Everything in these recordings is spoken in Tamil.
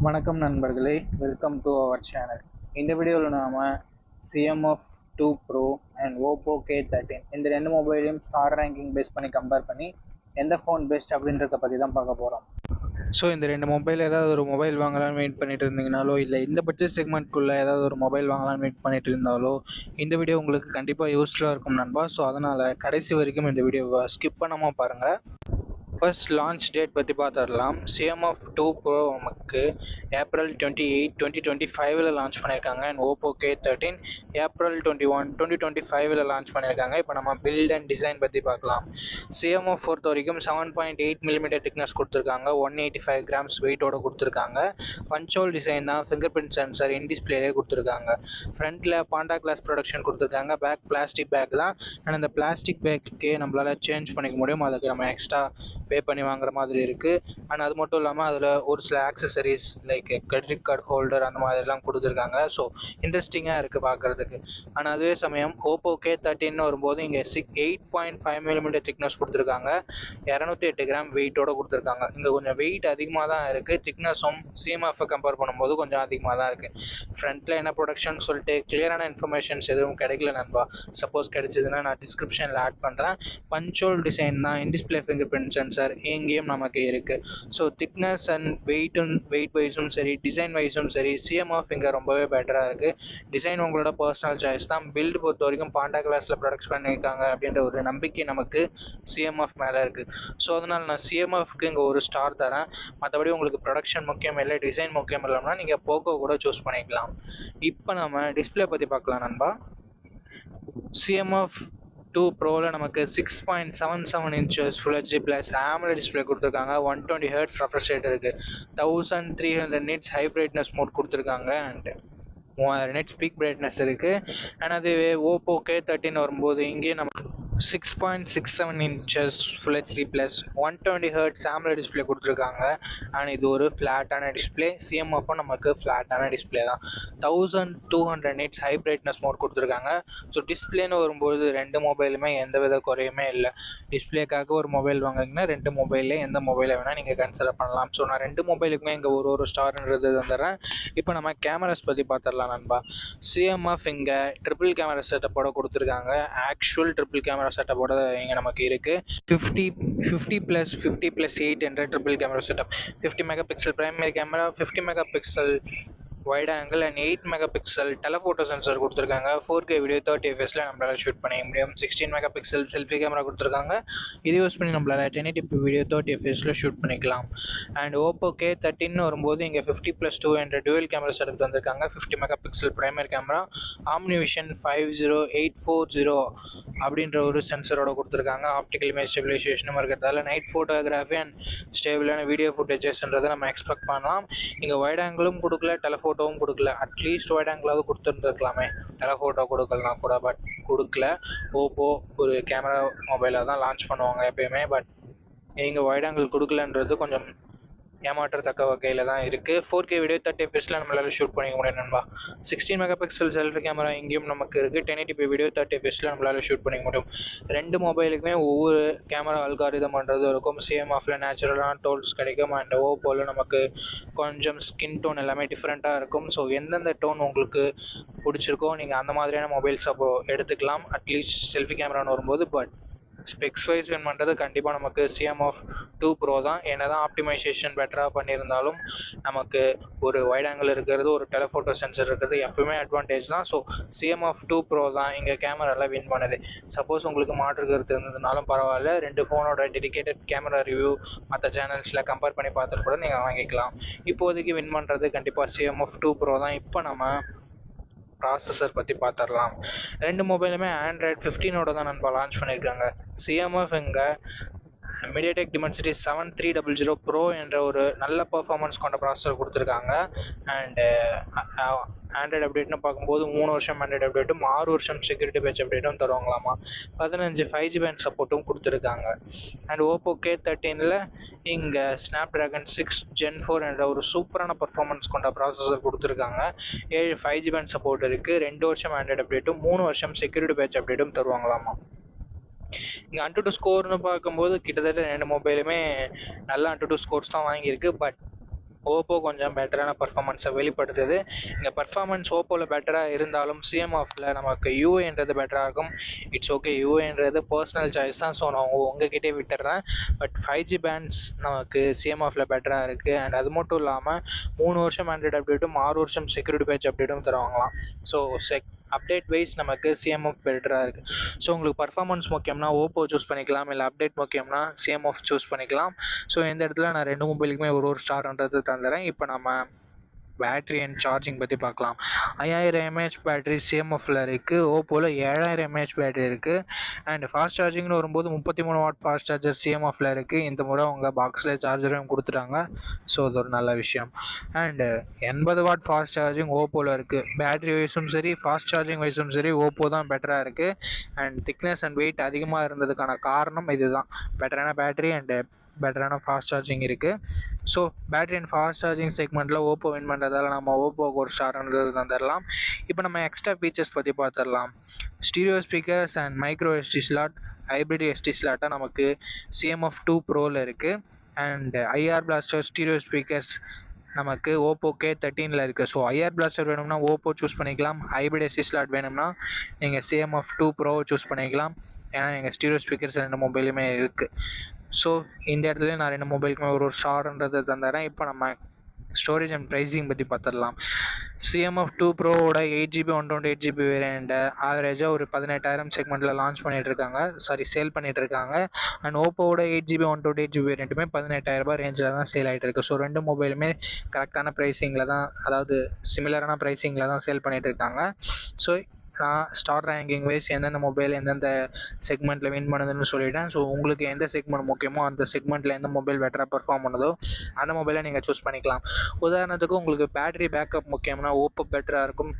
வணக்கம் நண்பர்களே வெல்கம் டு அவர் சேனல் இந்த வீடியோவில் நாம் CMF two pro and Oppo K thirteen இந்த ரெண்டு மொபைலையும் ஸ்டார் ரேங்கிங் பேஸ் பண்ணி கம்பேர் பண்ணி எந்த ஃபோன் பெஸ்ட் அப்படின்றத பற்றி தான் பார்க்க போகிறோம் ஸோ இந்த ரெண்டு மொபைல் ஏதாவது ஒரு மொபைல் வாங்கலாம்னு வெயிட் பண்ணிட்டு இருந்தீங்கனாலோ இல்லை இந்த பட்ஜெட் செக்மெண்ட்குள்ளே ஏதாவது ஒரு மொபைல் வாங்கலாம்னு வெயிட் பண்ணிட்டு இருந்தாலோ இந்த வீடியோ உங்களுக்கு கண்டிப்பாக யூஸ்ஃபுல்லாக இருக்கும் நண்பா. ஸோ அதனால் கடைசி வரைக்கும் இந்த வீடியோவை ஸ்கிப் பண்ணாமல் பாருங்கள் ஃபர்ஸ்ட் லான்ச் டேட் பற்றி பார்த்துடலாம் சிஎம்எஃப் டூ ப்ரோ நமக்கு April twenty eight twenty twenty ஃபைவ்ல லான்ச் பண்ணியிருக்காங்க and Oppo K thirteen April twenty one twenty twenty ஃபைவ்ல லான்ச் பண்ணியிருக்காங்க இப்போ நம்ம பில்ட் அண்ட் டிசைன் பற்றி பார்க்கலாம் சிஎம்எஃப் பொறுத்த வரைக்கும் seven point eight millimetre thickness கொடுத்துருக்காங்க. ஒன் எயிட்டி ஃபைவ் கிராம்ஸ் வெயிட்டோட கொடுத்துருக்காங்க. பஞ்சோல் டிசைன் தான் ஃபிங்கர் பிரிண்ட் சென்சர் இன் டிஸ்பிளேலே கொடுத்துருக்காங்க. ஃப்ரண்ட்டில் பாண்டா கிளாஸ் ப்ரொடக்ஷன் கொடுத்துருக்காங்க. பேக் பிளாஸ்டிக் பேக் தான். அண்ட் அந்த பிளாஸ்டிக் பேக்கே நம்மளால் சேஞ்ச் பண்ணிக்க முடியும் அதுக்கு நம்ம எக்ஸ்ட்ரா பே பண்ணி வாங்குற மாதிரி இருக்குது அண்ட் அது மட்டும் இல்லாமல் அதில் ஒரு சில accessories like credit card holder அந்த மாதிரிலாம் கொடுத்துருக்காங்க. ஸோ இன்ட்ரெஸ்டிங்காக இருக்குது பார்க்குறதுக்கு ஆனால் அதே சமயம் ஓப்போ கே தேர்ட்டின்னு வரும்போது இங்கே sick eight point five millimetre thickness கொடுத்துருக்காங்க. இரநூத்தி எட்டு கிராம் வெயிட்டோட கொடுத்துருக்காங்க. இங்கே கொஞ்சம் வெயிட் அதிகமாக தான் இருக்குது திக்னஸும் ஆஃப் கம்பேர் பண்ணும்போது கொஞ்சம் அதிகமாக தான் இருக்குது ஃப்ரண்ட்டில் என்ன ப்ரொடக்ஷன் சொல்லிட்டு கிளியரான இன்ஃபர்மேஷன்ஸ் எதுவும் கிடைக்கல நண்பா. சப்போஸ் கிடைச்சதுன்னா நான் டிஸ்கிரிப்ஷனில் ஆட் பண்ணுறேன் பஞ்சோல் டிசைன் தான். இன்டிஸ்பிளே ஃபிங்கர் பிரிண்ட் சென்சர் இங்கேயும் நமக்கு இருக்குது ஸோ திக்னஸ் அண்ட் வெயிட்டும் வெயிட் வைஸும் சரி டிசைன் வைஸும் சரி சிஎம்எஃப் இங்கே ரொம்பவே பெட்டராக இருக்குது டிசைன் உங்களோட பர்சனல் சாய்ஸ் தான். பில்டு பொறுத்த வரைக்கும் பாண்டா கிளாஸில் ப்ரொடக்ட் பண்ணியிருக்காங்க அப்படின்ற ஒரு நம்பிக்கை நமக்கு சிஎம்எஃப் மேலே இருக்குது ஸோ அதனால் நான் சிஎம்எஃப்க்கு இங்கே ஒரு ஸ்டார் தரேன். மற்றபடி உங்களுக்கு ப்ரொடக்ஷன் முக்கியம் இல்லை டிசைன் முக்கியம் இல்லாமல் நீங்கள் போக்கோ கூட சூஸ் பண்ணிக்கலாம். இப்போ நம்ம டிஸ்பிளே பற்றி பார்க்கலாம் நண்பா. சிஎம்எஃப் டூ ப்ரோவில் நமக்கு six point seven seven inches full HD plus AMOLED display கொடுத்துருக்காங்க. One twenty hertz refresh rate இருக்குது thousand three hundred nits high brightness mode கொடுத்துருக்காங்க. அண்ட் மூவாயிரம் நிட்ஸ் பீக் பிரைட்னஸ் இருக்குது அண்ட் அது ஓப்போ கே தேர்ட்டின் வரும்போது இங்கேயும் நம்ம six point six seven inches full HD plus one twenty hertz சாம்ரா display கொடுத்துருக்காங்க. அண்ட் இது ஒரு ஃப்ளாட்டான டிஸ்பிளே சிஎம்எஃப்பும் நமக்கு ஃப்ளாட்டான டிஸ்பிளே தான். Thousand two hundred nits high brightness mode கொடுத்துருக்காங்க. ஸோ டிஸ்பிளேன்னு வரும்போது ரெண்டு மொபைலுமே எந்த வித குறையுமே இல்லை. டிஸ்பிளேக்காக ஒரு மொபைல் வாங்குறீங்கன்னா ரெண்டு மொபைலில் எந்த மொபைலை வேணால் நீங்கள் கன்சிடர் பண்ணலாம். ஸோ நான் ரெண்டு மொபைலுக்குமே இங்கே ஒரு ஒரு ஸ்டார்ன்றது தந்துடுறேன் இப்போ நம்ம கேமராஸ் பற்றி பார்த்துடலாம் நண்பா. சிஎம்எஃப் இங்கே ட்ரிபிள் கேமரா செட்டப்போட கொடுத்துருக்காங்க. ஆக்சுவல் ட்ரிபிள் கேமரா செட்டப்போட இங்கே நமக்கு இருக்குது fifty fifty plus fifty plus eight என்ற triple camera setup fifty megapixel primary camera fifty megapixel wide angle and eight megapixel telephoto sensor கொடுத்துருக்காங்க ஃபோர் கே வீடியோ தேர்ட்டி எஃப்எஸில் நம்மளால் ஷூட் பண்ணிக்க முடியும். Sixteen megapixel selfie camera கொடுத்துருக்காங்க. இது யூஸ் பண்ணி நம்மளால் டென் எயிட்டி வீடியோ தேர்ட்டி எஃப்எஸில் ஷூட் பண்ணிக்கலாம். அண்ட் ஓப்போ கே தேர்ட்டின்னு வரும்போது இங்கே ஃபிஃப்டி ப்ளஸ் டூ என்ற டுவெல் கேமரா செட்டப் வந்திருக்காங்க. Fifty megapixel primary camera OmniVision five zero eight four zero அப்படின்ற ஒரு சென்சரோட கொடுத்துருக்காங்க. ஆப்டிக்கல் இமேஜ் ஸ்டெபிலைசேஷனும் இருக்கிறதால நைட் ஃபோட்டோகிராஃபி அண்ட் ஸ்டேபிளான வீடியோ ஃபுட்டேஜஸ்ன்றதை நம்ம எக்ஸ்பெக்ட் பண்ணலாம். இங்கே வைட் ஆங்கிளும் கொடுக்கல டெலஃபோட்டோவும் கொடுக்கல. அட்லீஸ்ட் ஒயிட் ஆங்கிளாவது கொடுத்துருந்துருக்கலாமே. டெலஃபோட்டோ கொடுக்கலனா கூட பட் கொடுக்கல. ஓப்போ ஒரு கேமரா மொபைலாக தான் லான்ச் பண்ணுவாங்க எப்பயுமே பட் இங்கே ஒயிட் ஆங்கிள் கொடுக்கலன்றது கொஞ்சம் ஏமாற்றத்தக்க வகையில் தான் இருக்குது ஃபோர் கே வீடியோ தேர்ட்டி எஃப்எஸில் நம்மளால ஷூட் பண்ணிக்க முடியும் நண்பா. Sixteen megapixel selfie camera இங்கேயும் நமக்கு இருக்குது டென் எயிட்டி வீடியோ தேர்ட்டி எஃப்எஸில் நம்மளால ஷூட் பண்ணிக்க முடியும். ரெண்டு மொபைலுக்குமே ஒவ்வொரு கேமரா அல்காரிதம்ன்றது இருக்கும். இருக்கும் ஆஃப்ல நேச்சுரலான டோல்ஸ் கிடைக்கும். அண்ட் போல் நமக்கு கொஞ்சம் ஸ்கின் டோன் எல்லாமே டிஃப்ரெண்ட்டாக இருக்கும். ஸோ எந்தெந்த டோன் உங்களுக்கு பிடிச்சிருக்கோ நீங்கள் அந்த மாதிரியான மொபைல்ஸ் அப்போ எடுத்துக்கலாம். அட்லீஸ்ட் செல்ஃபி கேமரான்னு வரும்போது பட் ஸ்பெக்ஸ் வைஸ் வின் பண்ணுறது கண்டிப்பாக நமக்கு சிஎம் ஆஃப் டூ ப்ரோ தான். என்ன தான் ஆப்டிமைசேஷன் பெட்டராக பண்ணியிருந்தாலும் நமக்கு ஒரு வைட் ஆங்கிள் இருக்கிறது ஒரு டெலஃபோட்டோ சென்சர் இருக்கிறது எப்பவுமே அட்வான்டேஜ் தான். So CMF two pro தான் இங்கே கேமராவில் வின் பண்ணுது. சப்போஸ் உங்களுக்கு மாற்று கருத்து இருந்ததுனாலும் பரவாயில்ல. ரெண்டு ஃபோனோட டெடிக்கேட்டட் கேமரா ரிவ்யூ மற்ற சேனல்ஸில் கம்பேர் பண்ணி பார்த்துட்டு கூட நீங்கள் வாங்கிக்கலாம். இப்போதைக்கு வின் பண்ணுறது கண்டிப்பாக சிஎம் ஆஃப் டூ ப்ரோ தான். இப்போ நம்ம ப்ராசஸர் பற்றி பார்த்துடலாம் ரெண்டு மொபைலுமே ஆண்ட்ராய்ட் ஃபிஃப்டீனோட தான் நண்பா லான்ச் பண்ணியிருக்காங்க சிஎம்எஃப் இங்கே MediaTek Dimensity seven three double zero pro என்ற ஒரு நல்ல பர்ஃபார்மன்ஸ் கொண்ட ப்ராசஸர் கொடுத்துருக்காங்க. அண்டு ஆண்ட்ராய்டு அப்டேட்னு பார்க்கும்போது மூணு வருஷம் ஆண்ட்ராய்டு அப்டேட்டும் ஆறு வருஷம் செக்யூரிட்டி பேட்ச் அப்டேட்டும் தருவாங்களாமா? பதினஞ்சு ஃபைவ் ஜி பேண்ட் சப்போர்ட்டும் கொடுத்துருக்காங்க. அண்ட் ஓப்போ கே தேர்ட்டீனில் இங்கே Snapdragon six gen four என்ற ஒரு சூப்பரான பர்ஃபார்மன்ஸ் கொண்ட ப்ராசஸர் கொடுத்துருக்காங்க. ஏழு ஃபைவ் ஜி பேண்ட் சப்போர்ட் இருக்குது ரெண்டு வருஷம் ஆண்ட்ராய்டு அப்டேட்டும் மூணு வருஷம் செக்யூரிட்டி பேட்ச் அப்டேட்டும் தருவாங்களாமா? இங்கே அன்டு டூ ஸ்கோர்னு பார்க்கும்போது கிட்டத்தட்ட ரெண்டு மொபைலுமே நல்ல அன்டு டூ ஸ்கோர்ஸ் தான் வாங்கியிருக்கு. பட் ஓப்போ கொஞ்சம் பெட்டரான பர்ஃபார்மன்ஸை வெளிப்படுத்துது. இங்கே பர்ஃபார்மன்ஸ் ஓப்போவில் பெட்டராக இருந்தாலும் சிஎம் ஆஃபில் நமக்கு யூஏன்றது பெட்டராக இருக்கும். இட்ஸ் ஓகே யூஏன்றது பர்சனல் சாய்ஸ் தான். ஸோ நான் உங்ககிட்டே விட்டுறேன். பட் ஃபைவ் ஜி பேண்ட்ஸ் நமக்கு சிஎம் ஆஃபில் பெட்டராக இருக்குது அண்ட் அது மட்டும் இல்லாமல் மூணு வருஷம் ஆண்ட்ராய்டு அப்டேட்டும் ஆறு வருஷம் செக்யூரிட்டி பேட்ச் அப்டேட்டும் தருவாங்களாம். ஸோ செக் அப்டேட் வைஸ் நமக்கு சிஎம்எஃப் பெட்டராக இருக்குது ஸோ உங்களுக்கு பர்ஃபார்மன்ஸ் முக்கியம்னா ஓப்போ சூஸ் பண்ணிக்கலாம். இல்லை அப்டேட் முக்கியம்னா சிஎம்எஃப் சூஸ் பண்ணிக்கலாம். ஸோ இந்த இடத்துல நான் ரெண்டு மொபைலுக்குமே ஒரு ஒரு ஸ்டார்ன்றது தந்துடுறேன் இப்போ நம்ம பேட்ரி அண்ட் சார்ஜிங் பற்றி பார்க்கலாம். ஐயாயிரம் எம்ஏஹெச் பேட்டரி சிஎம்எஃப்ல இருக்குது ஓப்போவில் ஏழாயிரம் எம்ஏஹெச் பேட்டரி இருக்குது அண்ட் ஃபாஸ்ட் சார்ஜிங்னு வரும்போது முப்பத்தி மூணு வாட் ஃபாஸ்ட் சார்ஜர் சிஎம்எஃப்ல இருக்குது இந்த முறை அவங்க பாக்ஸில் சார்ஜரும் கொடுத்துட்டாங்க. ஸோ அது ஒரு நல்ல விஷயம். அண்டு எண்பது வாட் ஃபாஸ்ட் சார்ஜிங் ஓப்போவில் இருக்குது பேட்டரி வைஸும் சரி ஃபாஸ்ட் சார்ஜிங் வைஸும் சரி ஓப்போ தான் பெட்டராக இருக்குது அண்ட் திக்னஸ் அண்ட் வெயிட் அதிகமாக இருந்ததுக்கான காரணம் இதுதான். பெட்டரான பேட்டரி அண்டு பெட்டரான ஃபாஸ்ட் சார்ஜிங் இருக்குது so battery and fast charging செக்மெண்ட்டில் ஓப்போ வின் பண்ணுறதால நம்ம ஓப்போக்கு ஒரு ஸ்டார்ன்றது தந்துடலாம் இப்போ நம்ம எக்ஸ்ட்ரா ஃபீச்சர்ஸ் பற்றி பார்த்துடலாம் stereo speakers and micro SD slot hybrid SD ஸ்லாட்டாக நமக்கு சிஎம்எஃப் டூ ப்ரோவில் இருக்குது and IR blaster stereo speakers நமக்கு ஓப்போ கே தேர்ட்டீனில் இருக்குது ஸோ ஐஆர் பிளாஸ்டர் வேணும்னா ஓப்போ சூஸ் பண்ணிக்கலாம். ஹைப்ரிட் எஸ்டி ஸ்லாட் வேணும்னா நீங்கள் சிஎம்எஃப் டூ ப்ரோவை சூஸ் பண்ணிக்கலாம். ஏன்னா எங்கள் ஸ்டீரியோ ஸ்பீக்கர்ஸ் ரெண்டு மொபைலுமே இருக்குது ஸோ இந்த இடத்துல நான் ரெண்டு மொபைலுக்குமே ஒரு ஒரு ஸ்டார்ன்றதை தந்துடுறேன் இப்போ நம்ம ஸ்டோரேஜ் அண்ட் ப்ரைஸிங் பற்றி பார்த்துடலாம் CMF two ப்ரோவோட eight GB one twenty eight GB வேரியண்ட்டை ஆவரேஜாக ஒரு பதினெட்டாயிரம் செக்மெண்ட்டில் லான்ச் பண்ணிட்டு இருக்காங்க சாரி சேல் பண்ணிட்டு இருக்காங்க and ஓப்போவோட eight GB one twenty eight GB வேரியண்ட்டுமே பதினெட்டாயிரம் ரூபாய் ரேஞ்சில் தான் சேல் ஆகிட்டு இருக்கு ஸோ ரெண்டு மொபைலுமே கரெக்டான ப்ரைஸிங்கில் தான் அதாவது சிமிலரான ப்ரைஸிங்கில் தான் சேல் பண்ணிட்டு இருக்காங்க ஸோ நான் ஸ்டார் ரேங்கிங் வைஸ் எந்தெந்த மொபைல் எந்தெந்த செக்மெண்ட்டில் வின் பண்ணுதுன்னு சொல்லிட்டேன். ஸோ உங்களுக்கு எந்த செக்மெண்ட் முக்கியமோ அந்த செக்மெண்ட்டில் எந்த மொபைல் பெட்டராக பெர்ஃபார்ம் பண்ணுதோ அந்த மொபைலை நீங்கள் சூஸ் பண்ணிக்கலாம். உதாரணத்துக்கு உங்களுக்கு பேட்டரி பேக்கப் முக்கியம்னா ஓப்போ பெட்டராக இருக்கும்.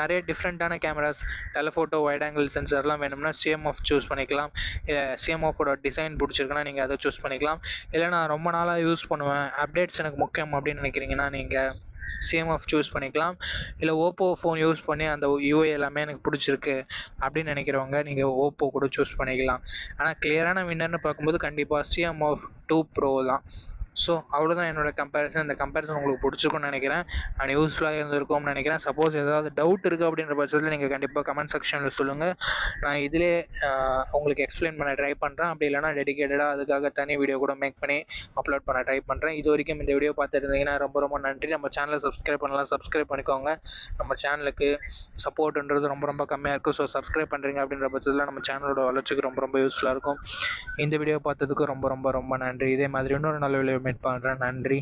நிறைய டிஃப்ரெண்ட்டான கேமராஸ் டெலஃபோட்டோ வைட் ஆங்கிள் சென்சர்லாம் வேணும்னா சிஎம்எஃப் சூஸ் பண்ணிக்கலாம். இல்லை சிஎம்எஃபோட டிசைன் பிடிச்சிருக்குன்னா நீங்கள் அதை சூஸ் பண்ணிக்கலாம். இல்லை நான் ரொம்ப நாளாக யூஸ் பண்ணுவேன். அப்டேட்ஸ் எனக்கு முக்கியம் அப்படின்னு நினைக்கிறீங்கன்னா நீங்கள் சிஎம்எஃப் சூஸ் பண்ணிக்கலாம். இல்லை ஓப்போ ஃபோன் யூஸ் பண்ணி அந்த யூஐ எல்லாமே எனக்கு பிடிச்சிருக்கு அப்படின்னு நினைக்கிறவங்க நீங்கள் ஓப்போ கூட சூஸ் பண்ணிக்கலாம். ஆனால் கிளியரான வின்னர்னு பார்க்கும்போது கண்டிப்பாக சிஎம்எஃப் டூ ப்ரோ தான். ஸோ அவ்வளோதான் என்னோட கம்பேரிசன் இந்த கம்பேரிசன் உங்களுக்கு பிடிச்சிருக்கும்னு நினைக்கிறேன். அண்ட் யூஸ்ஃபுல்லாக இருந்திருக்கும்னு நினைக்கிறேன். சப்போஸ் ஏதாவது டவுட் இருக்குது அப்படின்ற பட்சத்தில் நீங்கள் கண்டிப்பாக கமெண்ட் செக்ஷனில் சொல்லுங்கள் நான் இதிலே உங்களுக்கு எக்ஸ்பிளைன் பண்ண ட்ரை பண்ணுறேன் அப்படி இல்லைனா டெடிக்கேட்டடாக அதுக்காக தனி வீடியோ கூட மேக் பண்ணி அப்லோட் பண்ண ட்ரை பண்ணுறேன் இது வரைக்கும் இந்த வீடியோ பார்த்துருந்தீங்கன்னா ரொம்ப ரொம்ப நன்றி. நம்ம சேனலை சப்ஸ்கிரைப் பண்ணலாம். சப்ஸ்கிரைப் பண்ணிக்கோங்க. நம்ம சேனலுக்கு சப்போர்ட்ன்றது ரொம்ப ரொம்ப கம்மியாக இருக்கும். ஸோ சப்ஸ்கிரைப் பண்ணுறீங்க அப்படின்ற பட்சத்தில் நம்ம சேனலோட வளர்ச்சிக்கு ரொம்ப ரொம்ப யூஸ்ஃபுல்லாக இருக்கும். இந்த வீடியோ பார்த்ததுக்கு ரொம்ப ரொம்ப ரொம்ப நன்றி. இதே மாதிரி இன்னொரு நல்ல விளைவு மீட் பண்ணுறேன் நன்றி.